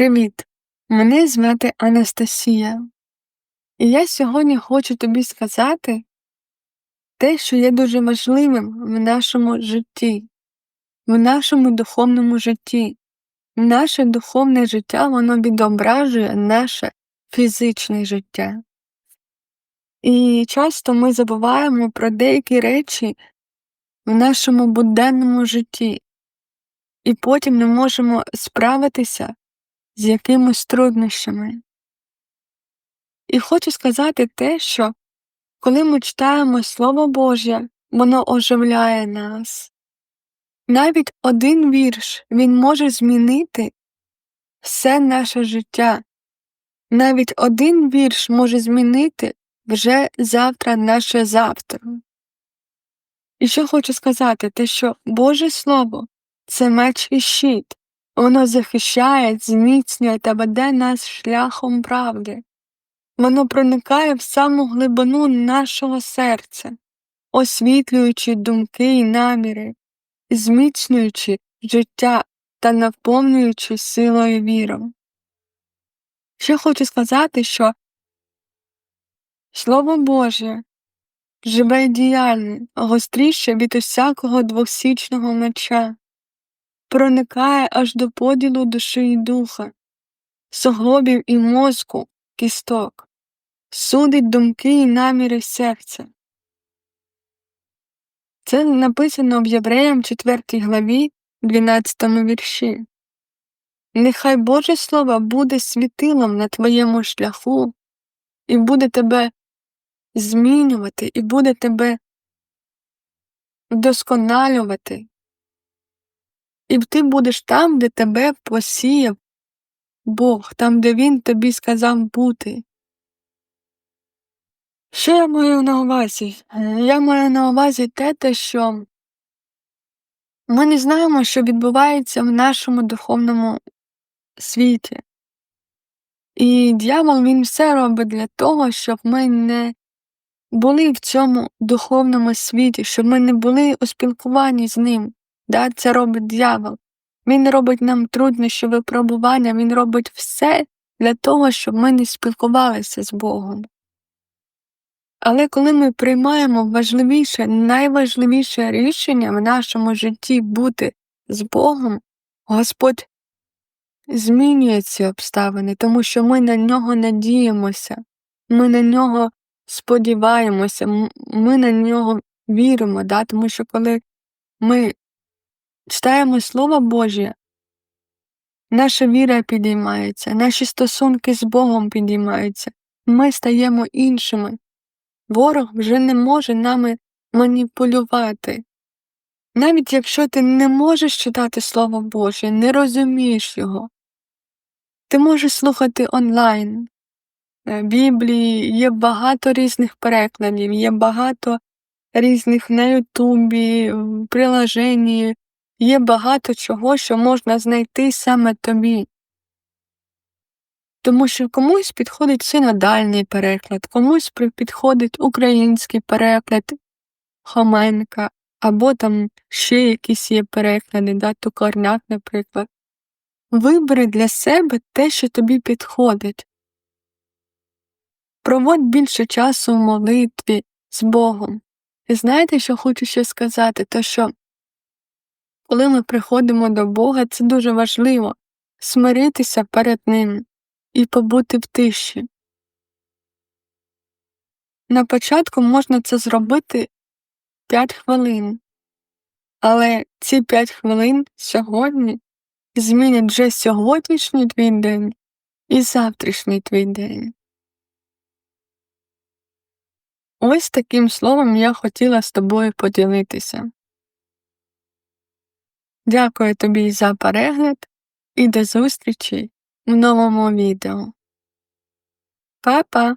Привіт! Мене звати Анастасія, і я сьогодні хочу тобі сказати те, що є дуже важливим в нашому житті, в нашому духовному житті. Наше духовне життя воно відображує наше фізичне життя. І часто ми забуваємо про деякі речі в нашому буденному житті, і потім не можемо справитися з якимись труднощами. І хочу сказати те, що коли ми читаємо Слово Боже, воно оживляє нас. Навіть один вірш він може змінити все наше життя. Навіть один вірш може змінити вже завтра наше завтра. І що хочу сказати, те, що Боже Слово це меч і щит, воно захищає, зміцнює та веде нас шляхом правди. Воно проникає в саму глибину нашого серця, освітлюючи думки і наміри, зміцнюючи життя та наповнюючи силою віром. Ще хочу сказати, що Слово Боже живе й діяльне, гостріше від усякого двосічного меча, проникає аж до поділу душі і духа, суглобів і мозку, кісток, судить думки і наміри серця. Це написано в Євреям 4 главі, 12 вірші. Нехай Боже Слово буде світилом на твоєму шляху і буде тебе змінювати, і буде тебе вдосконалювати. І ти будеш там, де тебе посіяв Бог, там, де Він тобі сказав бути. Що я маю на увазі? Я маю на увазі те, те, що ми не знаємо, що відбувається в нашому духовному світі. І дьявол він все робить для того, щоб ми не були в цьому духовному світі, щоб ми не були у спілкуванні з ним. Да? Це робить дьявол. Він робить нам труднощі випробування, він робить все для того, щоб ми не спілкувалися з Богом. Але коли ми приймаємо важливіше, найважливіше рішення в нашому житті бути з Богом, Господь змінює ці обставини, тому що ми на нього надіємося, ми на нього сподіваємося, ми на нього віримо, да? тому що коли ми читаємо Слово Боже, наша віра підіймається, наші стосунки з Богом підіймаються, ми стаємо іншими. Ворог вже не може нами маніпулювати. Навіть якщо ти не можеш читати Слово Боже, не розумієш його, ти можеш слухати онлайн. Е, Біблії є багато різних перекладів, є багато різних на Ютубі, в є багато чого, що можна знайти саме тобі. Тому що комусь підходить синодальний переклад, комусь підходить український переклад Хоменка, або там ще якісь є переклади, да, Токарняк, наприклад. Вибери для себе те, що тобі підходить. Проводь більше часу в молитві з Богом. І знаєте, що хочу ще сказати, то що коли ми приходимо до Бога, це дуже важливо смиритися перед Ним і побути в тиші. На початку можна це зробити 5 хвилин, але ці 5 хвилин сьогодні змінять вже сьогоднішній твій день і завтрашній твій день. Ось таким словом я хотіла з тобою поділитися. Дякую тобі за перегляд і до зустрічі в новому відео. Па-па!